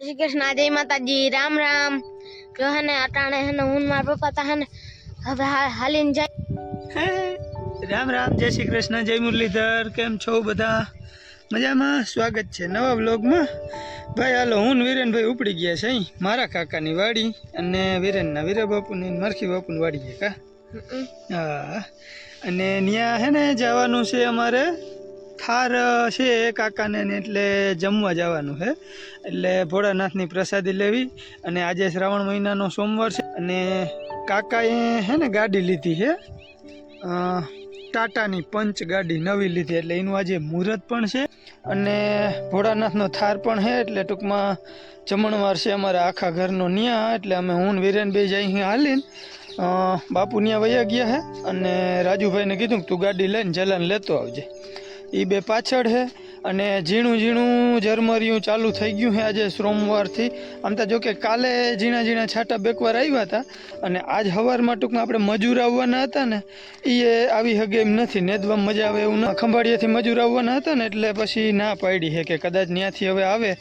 શ્રી કૃષ્ણ જય માતાજી રામ રામ. જો હે ને અટાણે હે ને હું માર પપ્પા તા હે ને હવે હાલીને જાય. રામ રામ જય શ્રી કૃષ્ણ જય મુરલીધર. કેમ છો બધા? મજામાં? સ્વાગત છે નવા બ્લોગમાં ભાઈ હાલો હું વિરેનભાઈ ઉપડી ગયા છે અહીં મારા કાકાની વાડી અને વિરેનના વીરા બાપુની મરખી બાપુની વાડી છે કા? હા. અને ત્યાં હે ને જવાનું છે અમારે થાર છે કાકાને એટલે જમવા જવાનું છે એટલે ભોળાનાથની પ્રસાદી લેવી અને આજે શ્રાવણ મહિનાનો સોમવાર છે અને કાકાએ હે ને ગાડી લીધી છે ટાટાની પંચ ગાડી નવી લીધી એટલે એનું આજે મુહૂર્ત પણ છે અને ભોળાનાથનો થાર પણ છે એટલે ટૂંકમાં જમણવાર છે અમારા આખા ઘરનો ન્યા એટલે અમે હું વિરેન બે જઈ હાલીને બાપુ ન્યા વયા ગયા હે અને રાજુભાઈને કીધું કે તું ગાડી લઈને જલાને લેતો આવજે. એ બે પાછળ છે અને ઝીણું ઝીણું ઝરમરિયું ચાલુ થઈ ગયું છે આજે સોમવારથી. આમ તો જો કે કાલે ઝીણા ઝીણા છાંટા બેકવાર આવ્યા હતા. અને આજ સવારમાં ટૂંકમાં આપણે મજૂર આવવાના હતા ને એ આવી હગે એમ નથી. નેદવામાં મજા આવે એવું ના ખંભાળિયાથી મજૂર આવવાના હતા ને, એટલે પછી ના પાડી છે કે કદાચ ત્યાંથી હવે આવે.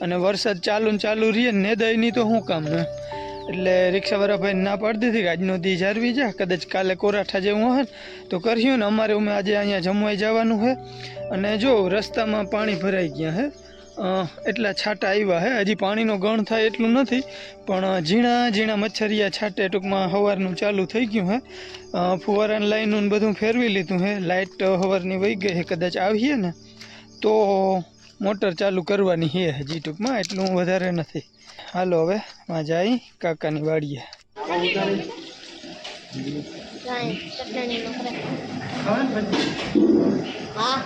અને વરસાદ ચાલુ ને ચાલુ રહીએ ને નેદાય નહીં તો શું કામ એમ એટલે રિક્ષાવાળા ભાઈ ના પાડી દીધી કે આજનો દી જાળવી જા, કદાચ કાલે કોરાઠા જેવું હોય તો કર્યું ને, અમારે અમે આજે અહીંયા જમવાઈ જવાનું છે અને જો, રસ્તામાં પાણી ભરાઈ ગયા હે. એટલા છાંટા આવ્યા હે. હજી પાણીનો ગણ થાય એટલું નથી, પણ ઝીણા ઝીણા મચ્છરિયા છાંટે ટૂંકમાં સવારનું ચાલુ થઈ ગયું હે. ફુવારાની લાઈનું ને બધું ફેરવી લીધું હે. લાઇટ સવારની વહી ગઈ હે, કદાચ આવીએ ને, તો મોટર ચાલુ કરવાની છે હજી ટૂંકમાં, એટલું વધારે નથી. હાલો હવે માં જાય કાકાની વાડીએ જાય ચટણી નોકરે હા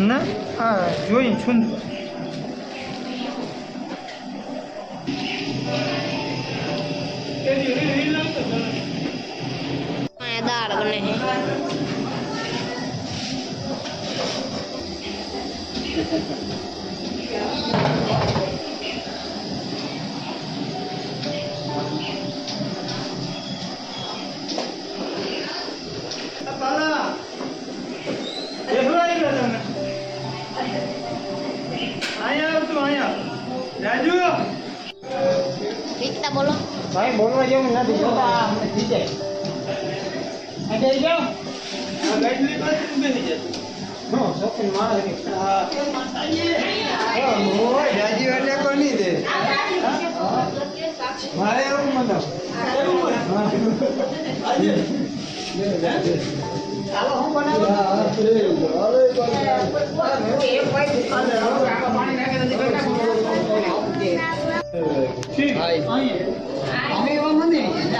ના હા જોઈ છું છું. બોલવા રાજી નથી. જોતા દે. મારે એવું મતલબ. ચાલો હું બનાવું? એક ભાઈ પાણી નાખે નથી ઠીક અહીંયા અમે એવા મંદિર એટલે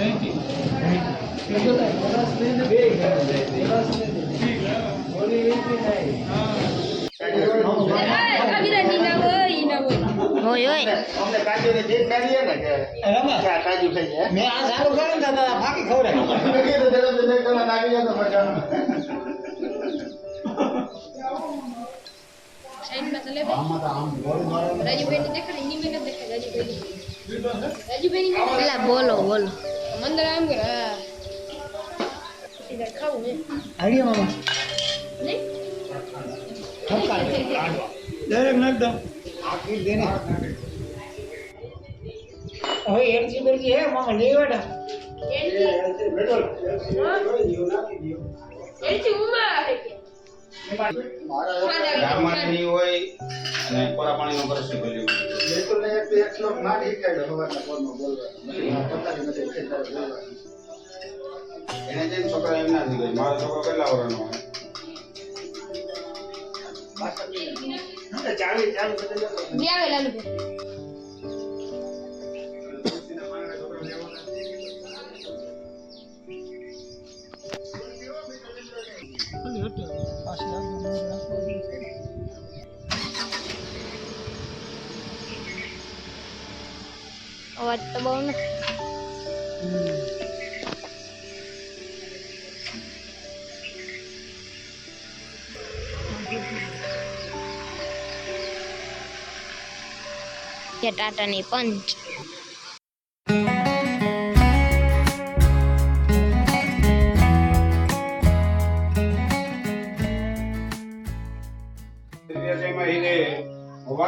અહીંયા દેવા ઓય ઓય. અમને કાજુ ને કેવું ના ના ઢેલાનો દિયો હાલે છે લાલ હાલે અરે સાહેબ ટાઈમ થાય એમ થોડો આવે થેન્ક યુ હોય. હોય મેં આ બોલો કર્યું ને દાદા ફાકી ખવડાવી પેલા બોલો બોલો આઈડિયા મામા ઠપકા ડાયરેક્ટ નાખ દઉં આખી દેને હવે એલસી બેલસી હે મામા લેવાડા ગામમાંની હોય અને કોરા પાણીનો કરશે પેલી એને જેમ છોકરા એમ ના થઈ મારો છોકરો કેટલા વર્ષનો હોય? ચાલી અવાજ તો બહુ નથી. ટાટાની પંચ.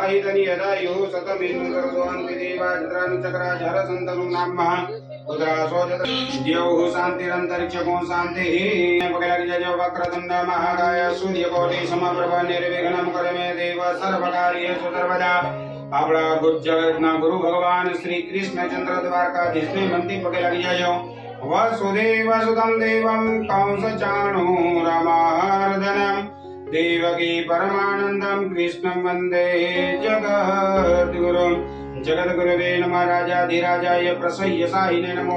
वाहितनि यदा यो शतमिन्द्रदोऽन्ति देवाचक्रा झरसन्तनु नामः उद्रासोजत द्यौः शान्तिरन्तरिक्षको शान्तिः पकलगिजय वक्रतुण्ड महाकाय सूर्यकोटि समप्रभ निर्विघ्नं कर मे देव सर्वकार्येषु सर्वदा આપણા ગુરુ જગતના ગુરુ ભગવાન શ્રી કૃષ્ણચંદ્ર દ્વારકાધીશને મંદિર પગે લાગી જાજો વસુદેવ સુતમ દેવમ કંસ ચાણુ રામાર્દનમ દેવકી परमानन्दं कृष्णं वन्दे जगद्गुरुं। जगद्गुरवे नमः राजाधिराजाय, प्रसह्य साहिने नमो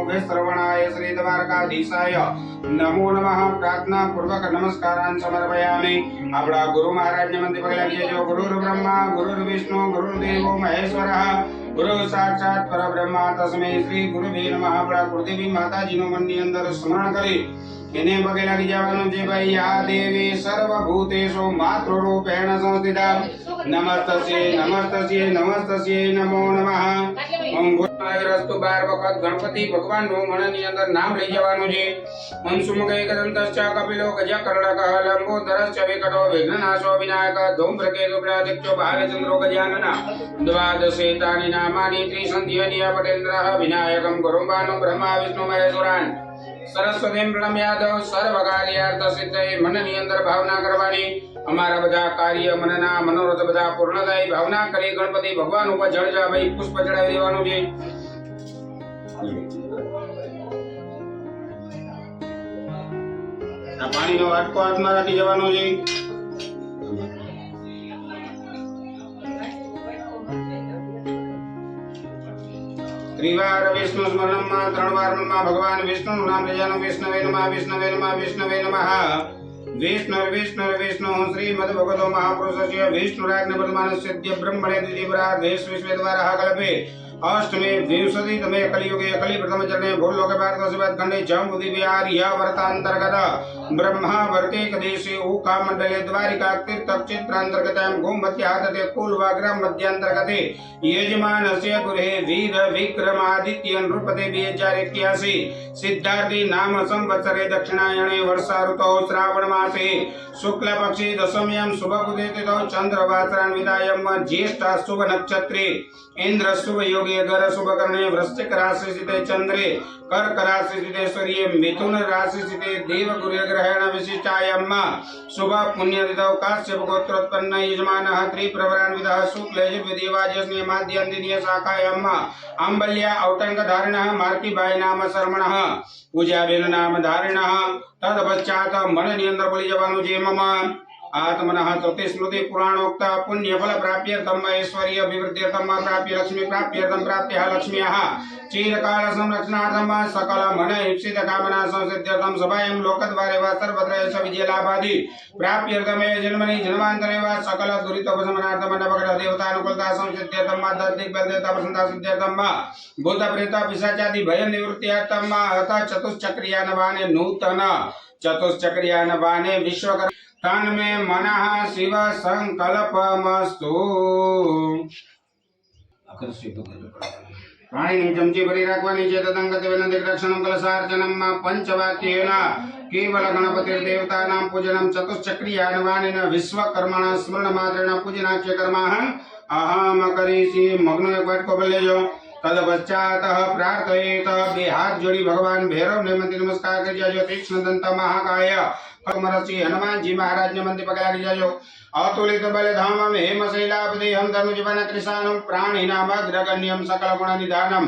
શ્રી દ્વારકાધીશાય નમો નમઃ પ્રાર્થના પૂર્વક નમસ્કારાન સમર્પયામિ આપણા ગુરુ મહારાજને મંદિર પગે લાગી જજો ગુરુર બ્રહ્મા ગુરુર વિષ્ણુ ગુરુર્દેવો મહેશ્વરઃ ગુરુ સાક્ષાત પરબ્રહ્મા તસ્મે શ્રી ગુરુવે નમઃ. આપણા કુળદેવી માતાજીનું મનની અંદર સ્મરણ કરી એને પગે લાગી જવાનું છે, ભાઈ આ દેવી સર્વભૂતેશો માતૃ રૂપેણ સંસ્થિતા. નમસ્તસ્યે નમસ્તસ્યે નમસ્તસ્યે નમો નમઃ. ઓમ ગુરુગ્રસ્તુ બાર વખત ગણપતિ ભગવાનનું મનની અંદર નામ લઈ જવાનું છે. સુમુખે કદંતશ્ચ કપિલો ગજકર્ણક લંબોદરશ્ચ વિકટો વિઘ્નનાશો વિનાયક ધૂમ્રકેતુ પ્રદિક્ષો ભાલચંદ્રો દ્વાદશે તાની નામાની ત્રિસંધ્યનિય પટેન્દ્રઃ, વિનાયકમ ગુરુમ બ્રહ્મા, વિષ્ણુ, મહેશ્વરાન સરસ્વતી પ્રણમ યાદવ સર્વ કાર્યાર્થ સિદ્ધય મનની અંદર ભાવના કરવાની. અમારા બધા કાર્ય મનના મનોરથ બધા પૂર્ણ થાય. ભાવના કરી ગણપતિ ભગવાન ઉપર જળ ભાઈ પુષ્પ ચડાવી દેવાનું છે. આ પાણીનો વાટકો હાથમાં રાખી જવાનો છે. ત્રિવાર વિષ્ણુ સ્મરણમાં ત્રણ વાર મનમાં ભગવાન વિષ્ણુ નામ લેવાનું વિષ્ણવે નમઃ વિષ્ણવે નમઃ વિષ્ણવે નમઃ વિષ્ણુ વિષ્ણુ વિષ્ણુ શ્રીમદ ભગવતો મહાપુરુષસ્ય વિષ્ણુરાજ્ઞ વર્તમાનસ્ય બ્રહ્મણે દ્વિતીયપરા દેશ વિશ્વે દ્વારા કલ્પે અષ્ટમે વિંશતિ તમે કલિયુગે કલિ પ્રથમ ચરણે ભૂલોકે ભારત સિવાત ખંડે જંબુદિ વિહાર યા વર્તાંતર્ગત ब्रह्मा वर्तेक देशे ऊका मंडले द्वारिका तीर्थ चित्र अंतर्गत ब्रह्मावर्तीकदेशे ऊकामण्डले द्वारिकातीर्थक्षेत्रान्तर्गतायां गोमत्याहतते कोल्वाग्रां यजमान से गुरे वीर विक्रमादित्य नृपते बीहजार इक्यासी सिद्धार्थी नाम संवत्सरे दक्षिणायणे वर्षा ऋतौ श्रावण मासे श्रावणमासे शुक्लपक्षे दशम्यां शुभबुधे तिथौ योगे गर शुभ कर्णे वृश्चिक राशि चंद्रे કર્ક રાશિ સ્થિતે સૂર્ય મિથુન રાશિ સ્થિતે દેવ ગુરુ ગ્રહણ વિશિષ્ટાયમ શુભ પુણ્ય દિતૌ કાશ્યપ ગોત્રોત્પન્ન યજમાનઃ ત્રિપ્રવરાન્વિતઃ શુક્લ યજુર્વેદેવાજસ્ને માધ્યંતિનીય શાખાયમ આંબલ્યા ઔટંક ધારિણઃ માર્તિભાઈ નામ શર્મણઃ પૂજાબેન નામ ધારિણઃ તદ પશ્ચાત મનની અંદર બોલી જવાનું છે મમ આત્મનઃ શ્રુતિ સ્મૃતિ પુરાણોક્ત પુણ્ય ફલ પ્રાપ્યર્થમ ઐશ્વર્ય અભિવૃદ્ધ્યર્થમ પ્રાપ્ય લક્ષ્મી પ્રાપ્યર્થમ પ્રાપ્ય લક્ષ્મ્યઃ ચિરકાળ સંરક્ષણાર્થમ સકલ મન ઈપ્સિત કામના સંસિદ્ધ્યર્થમ સભાયમ લોકદ્વારે વા સર્વત્ર યશ વિજય લાભાદિ પ્રાપ્યર્થમે જન્મની જન્માંતરે વા સકલ દુરિતોપશમનાર્થમ નવગ્રહ દેવતાનુકૂલતા સંસિદ્ધ્યર્થમ આધ્યાત્મિક બલદેવતા પ્રસન્નતા સિદ્ધ્યર્થમ ભૂત પ્રેત પિશાચાદિ ભય નિવૃત્ત્યર્થમ અથ ચતુશ્ચક્રિયાનવાને નૂતન ચતુશ્ચક્રિયાનવાને વિશ્વકર તન મે મનઃ શિવ સંકલ્પમસ્તુ પાણીની ચમચી ભરી રાખવાની છે તદંગત વિનંતી રક્ષણમ કલસાર્ચનમ પંચવાક્યેન કેવલ ગણપતિ દેવતાનામ પૂજનમ ચતુશ્ચક્રિયાનવાનેન વિશ્વકર્મણ સ્મરણ માત્રેણ પૂજનાચ્ય કર્માહં અહમ કરીશી મગ્ન એક વાટકો ભરી લેજો તદ પશ્ચાત પ્રાર્થયેત બે હાથ જોડી ભગવાન ભૈરવને મંદિર નમસ્કાર કરી તીક્ષ્ણ દંત મહાકાય કમરસી હનુમાનજી મહારાજને મંદિર પગે લાગી જાજો. અતુલિત બલ ધામમ હેમ શૈલાપદેહમ ધનુજીવન કૃષાનમ પ્રાણીનામ અગ્રગણ્યમ સકલ ગુણ નિધાનમ.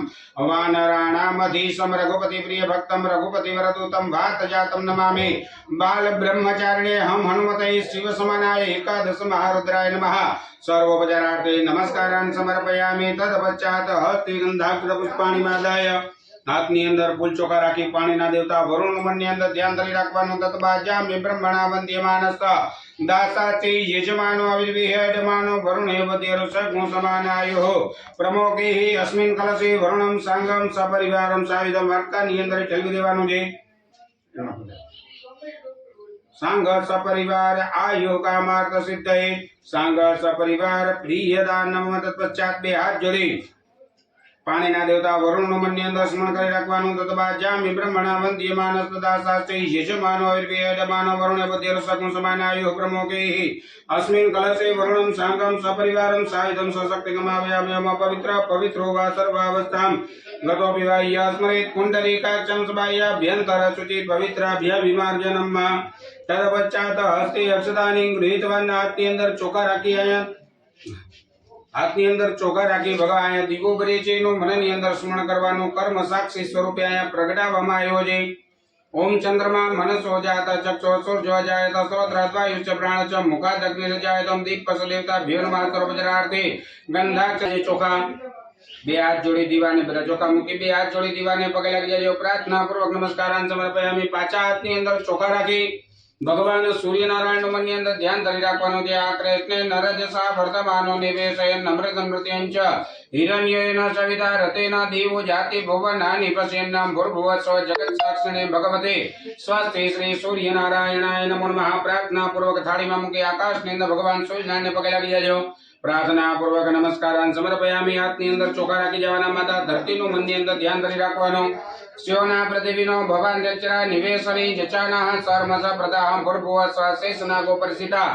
વાનરાણામધીશમ રઘુપતિ પ્રિય ભક્તમ રઘુપતિ વરદૂતમ વાત જાતમ નમામે. બાલ બ્રહ્મચારિણે હમ હનુમતે શિવ સમાનાય એકાદશ મહારુદ્રાય નમઃ. સર્વોપચારાર્થે નમસ્કારાન સમર્પયામિ. તદ પશ્ચાત હસ્તે ગંધાક્ષર પુષ્પાણિ માદાય. હાથની અંદર ફૂલ ચોખા રાખી પાણીના દેવતા વરુણ મનની અંદર ધ્યાન ધરી રાખવાનું તત્બાજામ્ય બ્રહ્મણા વંદ્યમાનસ્ત દાસાચે યજમાનો અવિર્વિહ્યજમાનો વરુણ એવ દેરુષગું સમાનાયુઃ પ્રમોગેહિ અસ્મિન કલશે, વરુણમ સાંગમ, સપરિવારમ સાવિધમ વાર્તાની અંદર ઠેલવી દેવાનું છે. સાંગ સપરિવાર આયુ કામાર્થ સિદ્ધય. સાંગ સપરિવાર પ્રિયદાન નમ તત્પશ્ચાત બે હાથ જોડી. પાણીના દેવતા વરુણનું મન્ય સ્મરણ કરી રાખવાનું. તથા જામી બ્રહ્મણા વંદ્યમાન તથા શાસ્ત્રી યજમાનો અર્પયમાનો વરુણ પદ્ય સકું સમાનાયુ પ્રમુખે અસ્મિન કલશે વરુણમ સાંગમ સપરિવારમ સાયુધમ સશક્તિ ગમાવ્યામ્યમ પવિત્ર પવિત્રો વા સર્વાવસ્થામ. ગતો પીવાય સ્મરેત કુંડલીકાક્ષમ સબાહ્યાભ્યંતર શુચિ પવિત્રાભ્ય વિમાર્જનમ તદપશ્ચાત હસ્તે અક્ષતાની ગૃહીતવાના હાથની અંદર ચોખા રાખી અહીંયા હાથની અંદર ચોખા રાખી ભગવાન અહીંયા દીવો કરીએ છીએ. એનું મનની અંદર સ્મરણ કરવાનું કર્મ સાક્ષી સ્વરૂપે અહીંયા પ્રગટાવવામાં આવ્યો છે. ઓમ ચંદ્રમા મનસ ઓજાતા ચક્ષો સૂર્જો જાયતા સ્રોત્રાદ્વાયુ ચ પ્રાણ ચ મુખાદ અગ્નિ જાયતમ દીપસ દેવતા ભ્યો નમઃ ગંધા ગંધાક્ષ ચોખા. બે હાથ જોડી દીવાને બધા ચોખા મૂકી, બે હાથ જોડી દીવાને પગે લાગી જાય પ્રાર્થના પૂર્વક નમસ્કારાન સમર્પયામી પાછા હાથની અંદર ચોખા રાખી. ભગવાન સૂર્યનારાયણ મનની અંદર ધ્યાન ધરી રાખવાનું છે આ કૃષ્ણે નરજસા વર્તમાનો નિવેશયન અમૃત અમૃત્યં ચ હિરણ્યેન સવિતા રતેના દેવો જાતિ ભુવનાનિ પશ્યન્નામ ભૂર્ભુવ સ્વ જગત સાક્ષિણે ભગવતે સ્વસ્તિ શ્રી સૂર્યનારાયણાય નમો નમઃ. પ્રાર્થના પૂર્વક થાળીમાં મૂકી આકાશની અંદર ભગવાન સૂર્યનારાયણને પગે લાગી જજો પ્રાર્થના પૂર્વક નમસ્કારાન સમર્પયામી હાથની અંદર ચોખા રાખી જવાના. માતા ધરતીનું મનની અંદર ધ્યાન ધરી રાખવાનું. સ્યોના પૃથ્વીનો ભવાન રચરા નિવેશની જચાના સર્મસ પ્રદાહમ ભૂર્ભુવ સ્વશેષના ગોપરસિતા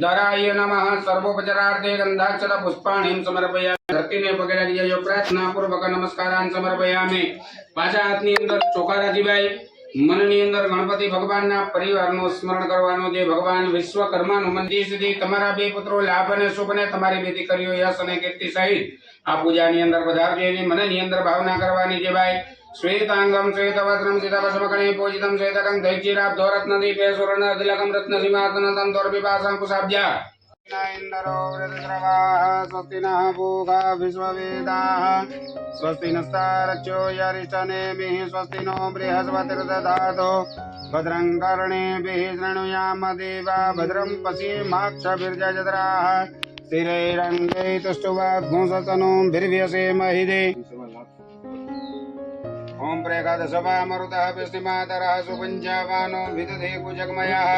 ધરાય નમઃ, સર્વોપચરાર્થે ગંધાક્ષર પુષ્પાણીમ સમર્પયામિ. ધરતીને પગે લાગી જજો પ્રાર્થના પૂર્વક નમસ્કારાન સમર્પયામિ. પાછા હાથની અંદર ચોખા મનની અંદર ગણપતિ ભગવાનના પરિવારનું સ્મરણ કરવાનું જે ભગવાન વિશ્વકર્માનું મંદિર સુધી તમારા બે પુત્રો લાભ અને શુભ ને તમારી બે દીકરીઓ યશ અને કીર્તિ સહિત. આ પૂજાની અંદર વધારજો એવી મનની અંદર ભાવના કરવાની જે ભાઈ. श्वेताङ्गं श्वेतवस्त्रं शितपशुमकणे पूजितं श्वेतकं धैर्चिराब्धो रत्नदीपे सुवर्णतिलकं रत्नसिंहासनतं दोर्भिपाशङ्कुशाब्ज इन्दरो वृतस्रवाः स्वस्ति नः भूगा विश्ववेदाः स्वस्ति नस्तारच्यो यरिष्ठनेमिः स्वस्ति नो बृहस्पतिर्दधातु भद्रं कर्णेभिः शृणुयाम देवा भद्रं पश्येमाक्षभिर्जजत्राः स्थिरैरङ्गैतुष्टुवाग्भुंसतनुं भिर्व्यसेमहि दे ॐ प्रेकादशवामरुतः पिष्टिमातरः सुपञ्चावानो विदधे कुजग्मयः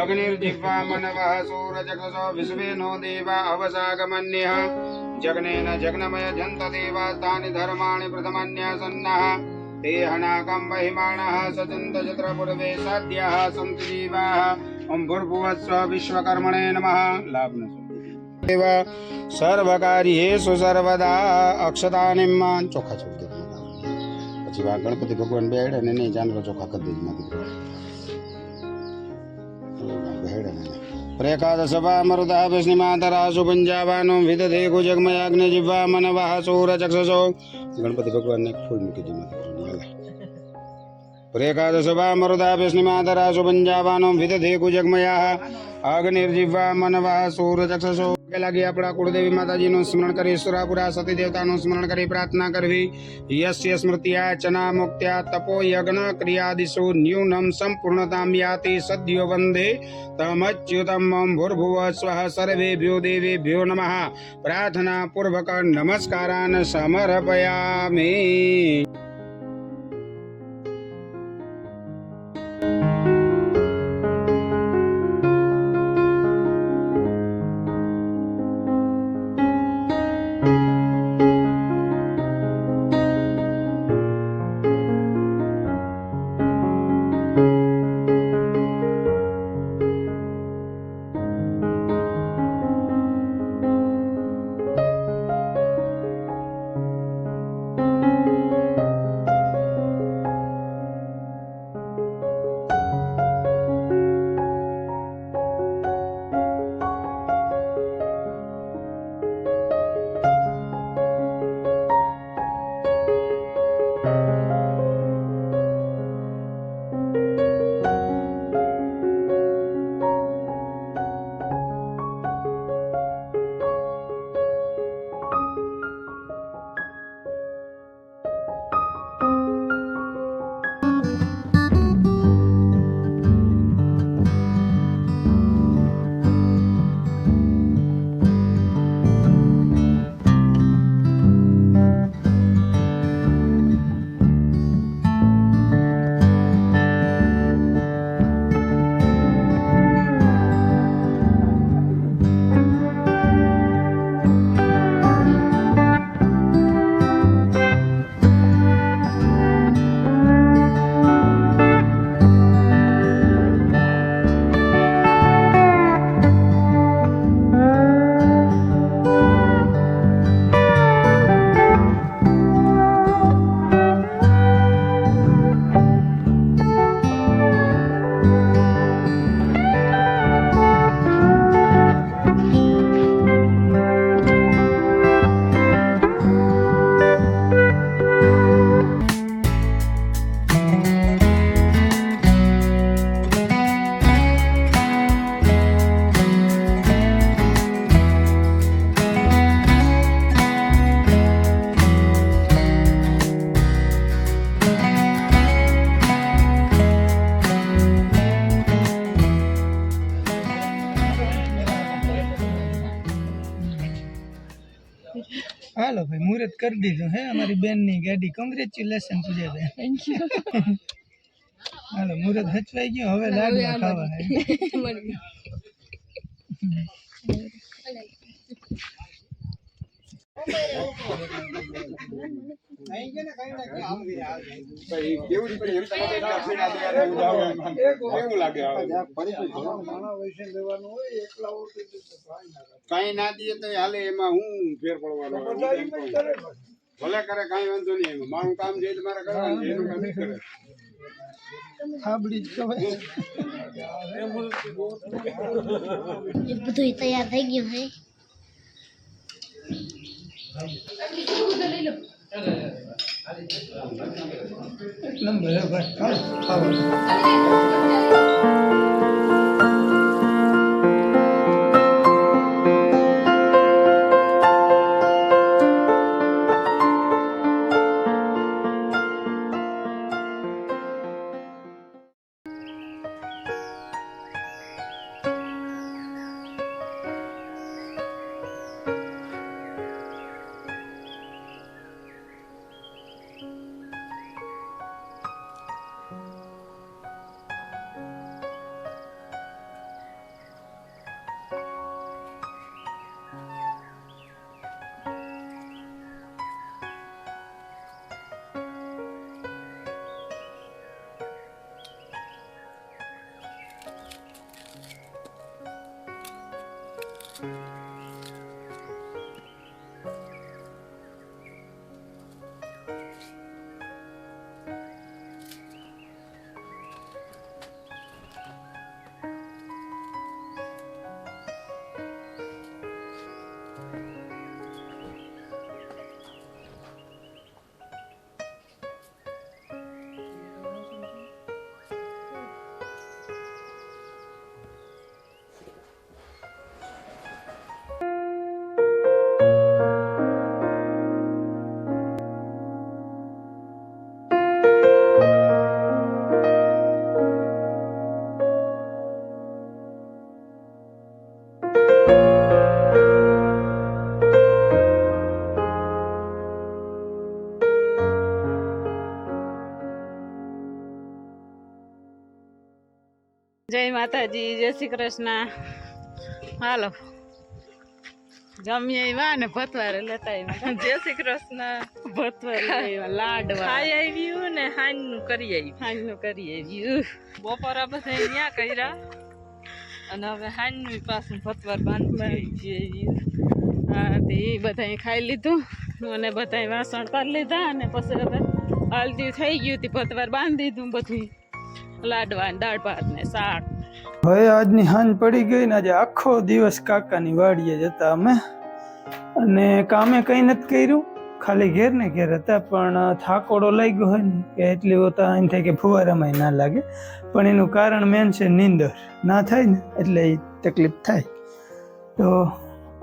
अग्निर्जिह्वामनवः सूरजगसो विश्वेनो देवा अवसागमन्यः। जग्नेन देवा तानि धर्माणि प्रथमन्यासन्नः। ते हनाकम् वहिमाणः सजन्तचत्रपूर्वे सद्यः सन्ति जीवाः। ॐ भूर्भुवत्स्व विश्वकर्मणे नमः। लाभ्नसु सर्वकार्येषु सर्वदा अक्षतानिम्मान् चोखा छोड़ પછી વા ગણપતિ ભગવાન બેહેડે ને નહીં જાનલો ચોખા કરી દેજ મારી બેહડે ને પંજાબાનો વિદધે કુજગમયાગ્નિ જીવા મનવાહ સૂર ચક્ષસો ગણપતિ ભગવાનને એક ફૂલ મૂકી દી વિષ્ણુમાતરાસુ પંજાવાનો વિદધે કુજગમયા અગ્નિર્જીવા મનવાહ સૂર ચક્ષસો પગે લાગી આપણા કુળદેવી માતાજીનું સ્મરણ કરી, સુરાપુરા સતી દેવતાનું સ્મરણ કરી, પ્રાર્થના કરવી. યસ્ય સ્મૃત્યા ચના મુક્ત્યા તપો યજ્ઞ ક્રિયાદિષુ ન્યૂનમ સંપૂર્ણતામ યાતિ સદ્યો વંદે. તમચ્યુતમ ભૂર્ભુવ સ્વ સર્વેભ્યો દેવેભ્યો નમઃ. પ્રાર્થના પૂર્વક નમસ્કારાન સમર્પયામિ. દીધું હે અમારી બેનની ગાડી. કોંગ્રેચ્યુલેશન પૂજાબેન થેન્ક યુ હાલો મુરત હચવાઈ ગયું હવે લાડવા ખાવા હે કઈ ના દઈએ તો હાલે એમાં હું ફેર પડવાનો. ભલે કરે કઈ વાંધો નહીં એમાં. મારું કામ જે તમારે કરવાનું છે એનું કામ કરે. એ બધું તૈયાર થઈ ગયું હે. નંબર જય માતાજી જય શ્રી કૃષ્ણ. હાલો. જમીએ આવ્યા ને ભતવારે લેતા આવ્યા જય શ્રી કૃષ્ણ. ભતવારે લાડવા. ખાઈ આવ્યું ને હાંજનું કરી આવ્યું હાંજનું કરી આવ્યું બપોરા બધા અહીંયા કર્યા અને હવે હાંજનું પાછું ભતવાર બાંધી હા તે એ બધા ખાઈ લીધું અને બધા વાસણ કરી લીધા અને પછી હવે હલ્દી થઈ ગયું હતી ભતવાર બાંધી દીધું બધું. લાડવા, દાળ ભાત ને શાક. હવે આજની હાંજ પડી ગઈ ને આજે આખો દિવસ કાકાની વાડીએ જતા અમે. અને કામે કંઈ નથી કર્યું. ખાલી ઘેર ને ઘેર હતા, પણ થાકોડો લાગ્યો હોય ને, કે એટલી હોતા એમ થાય કે ફુવારામાં ના લાગે. પણ એનું કારણ મેન છે નીંદર. ના થાય ને, એટલે એ તકલીફ થાય. તો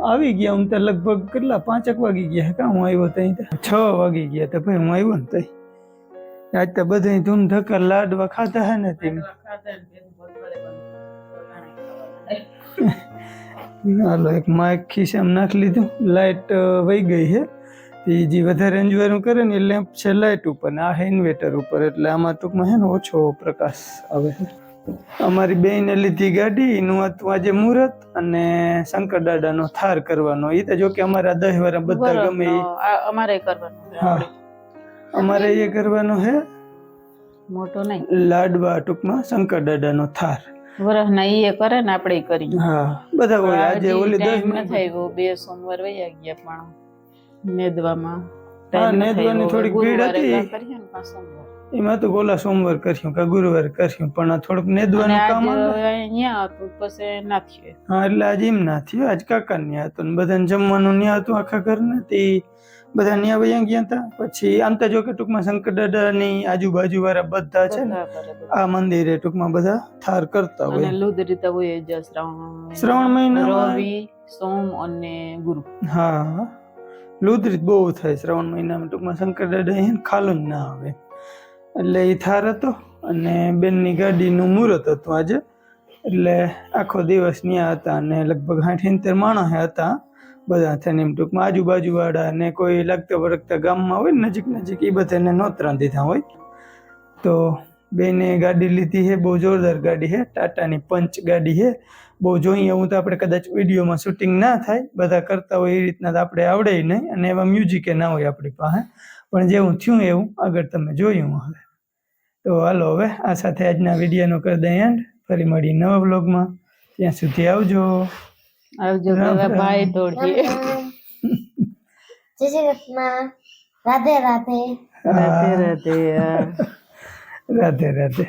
આવી ગયા, હું તો લગભગ કેટલા, પાંચેક વાગી ગયા કાં? હું આવ્યો ત્યાં છ વાગી ગયા તો ભાઈ હું આવ્યો ને તઈ. આજ તો બધા ધૂમ ધકર લાડવા ખાતા હે ને તેમ. હાલો એક માઇક ખિસ્સામાં નાખી લીધું. લાઇટ વહી ગઈ છે એ જે વધારે અંજવાળું કરે ને એ લેમ્પ છે લાઇટ ઉપર ને આ હે ઇન્વેટર ઉપર. એટલે આમાં ટૂંકમાં હે ને ઓછો પ્રકાશ આવે છે અમારી બેને લીધી ગાડી એનું હતું આજે મુહૂર્ત અને શંકર દાદાનો થાર કરવાનો. એ તો જો કે અમારા દસ વાળા બધા ગમે અમારે કરવાનું. હા. અમારે એ કરવાનો છે મોટો નહીં. લાડવા ટૂંકમાં શંકર દાદાનો થાર. વરસ ના ઈ કરે ને આપણે કરી હા બધા હોય આજે ઓલી દસ મિનિટ થઈ બે સોમવાર વયા ગયા પણ નેદવામાં. હા, ન નેદવાની થોડીક ભીડ હતી. ને. એમાં તો ગોલા સોમવાર કર્યું કે ગુરુવાર કર્યું પણ આ થોડુંક નેદવાનું કામ અહીંયા હતું પછી ના થયું. હા એટલે આજે એમ ના થયું આજ કાકા ન્યા હતું ને બધાને જમવાનું ન્યા હતું આખા ઘરને તે બધા ન્યા વયા ગયા હતા. પછી આમ તો જો કે ટૂંકમાં શંકરદાદાની આજુબાજુ વાળા બધા છે ને. આ મંદિરે ટૂંકમાં બધા થાર કરતા અને હોય. લુદરી હોય જ શ્રાવણ શ્રાવણ મહિનામાં રવિ સોમ અને ગુરુ. હા લુદ્રિત બહુ થાય શ્રાવણ મહિનામાં. ટૂંકમાં શંકરદાદા એ જ ના આવે. એટલે એ થાર હતો અને બેનની ગાડીનું મુહૂર્ત હતું આજે. એટલે આખો દિવસ ન્યા હતા અને લગભગ સાઠ સિત્તેર માણસ હતા. બધા થઈને એમ ટૂંકમાં આજુબાજુવાળા ને કોઈ લાગતા વળગતા ગામમાં હોય ને નજીક નજીક એ બધાને નોતરા દીધા હોય. તો બેને ગાડી લીધી છે બહુ જોરદાર ગાડી છે ટાટાની પંચ ગાડી છે બહુ જોઈએ એવું તો આપણે કદાચ વિડીયોમાં શૂટિંગ ના થાય, બધા કરતા હોય એ રીતના તો આપણે આવડે નહીં, અને એવા મ્યુઝિકે ના હોય આપણી પાસે. પણ જેવું થયું એવું, આગળ તમે જોયું હવે. તો હાલો હવે, આ સાથે આજના વિડીયોનો કરી દઈએ એન્ડ ફરી મળી નવા બ્લોગમાં ત્યાં સુધી આવજો. આવજો. ભાઈ દોડી જય શ્રી કૃષ્ણ. રાધે રાધે. રાધે રાધે. રાધે રાધે.